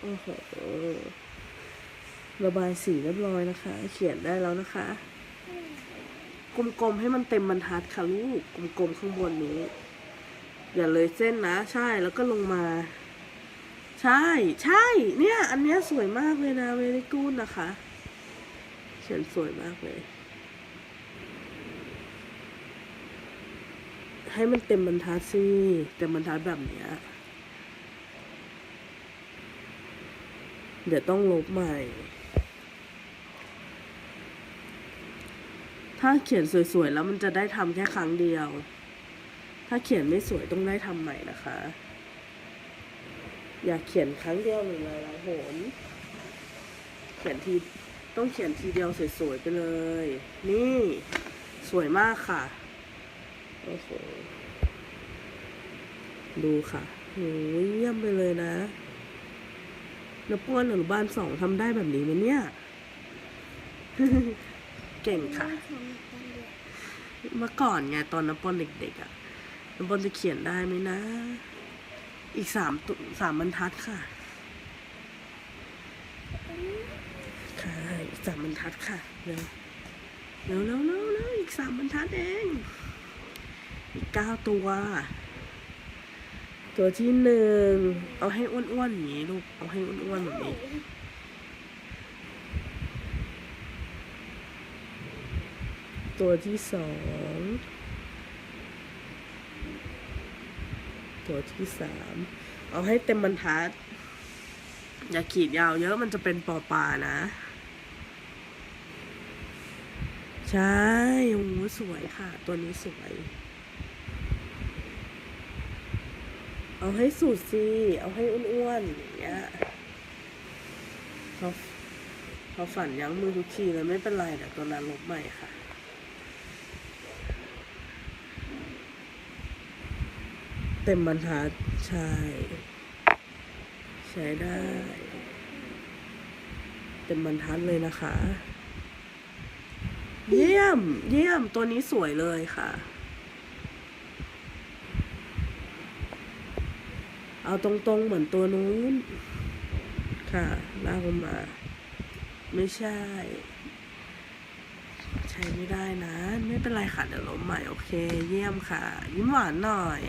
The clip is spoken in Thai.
โอ้โหระบายสีเรียบร้อยนะคะ เขียนได้แล้วนะคะ กลมๆให้มันเต็มบรรทัดค่ะลูก กลมๆข้างบนนี้ อย่าเลยเส้นนะ ใช่แล้วก็ลงมา ใช่ ใช่ เนี่ย อันเนี้ยสวยมากเลยนะเวริกูนนะคะ เขียนสวยมากเลย ให้มันเต็มบรรทัดสิ เต็มบรรทัดแบบเนี้ย เดี๋ยวต้องลบใหม่ ถ้าเขียนสวยๆ แล้วมันจะได้ทำแค่ครั้งเดียว ถ้าเขียนไม่สวยต้องได้ทำใหม่นะคะ อย่าเขียนครั้งเดียวหรือหลายๆหนเขียนทีต้องเขียนทีเดียวสวยๆไปเลย นี่สวยมากค่ะโอ้โหดูค่ะโหเยี่ยมไปเลยนะ นป้วนอนุบาลสองทำได้แบบนี้ไหมเนี่ย เก่งค่ะ เมื่อก่อนไงตอนนป้อนเด็กๆอะ่ะนป้อนจะเขียนได้ไหมนะ อีกสามตุสามบรรทัดค่ะ ค่ะอีกสามบรรทัดค่ะเร็วเร็วเร็วเร็วเร็วอีกสามบรรทัดเอง อีกเก้าตัว ตัวที่หนึ่ง เอาให้อ้วนๆอย่างนี้ลูก เอาให้อ้วนๆแบบนี้ ตัวที่สอง ตัวที่สาม เอาให้เต็มบรรทัด อย่าขีดยาวเยอะมันจะเป็นปอปลานะ ใช่โอ้สวยค่ะ ตัวนี้สวย เอาให้สุดสิ เอาให้อ้วนๆอย่างเงี้ยเขาเขาฝันยั้งมือทุกทีเลยไม่เป็นไรเดี๋ยวตัวนั้นลบใหม่ค่ะเต็มบรรทัดใช่ใช้ได้ เต็มบรรทัดเลยนะคะ เยี่ยม เยี่ยมตัวนี้สวยเลยค่ะ เอาตรงๆเหมือนตัวนู้น ค่ะลากลงมา ไม่ใช่ ใช้ไม่ได้นะ ไม่เป็นไรค่ะ เดี๋ยวลมใหม่ โอเค เยี่ยมค่ะ ยิ้มหวานหน่อย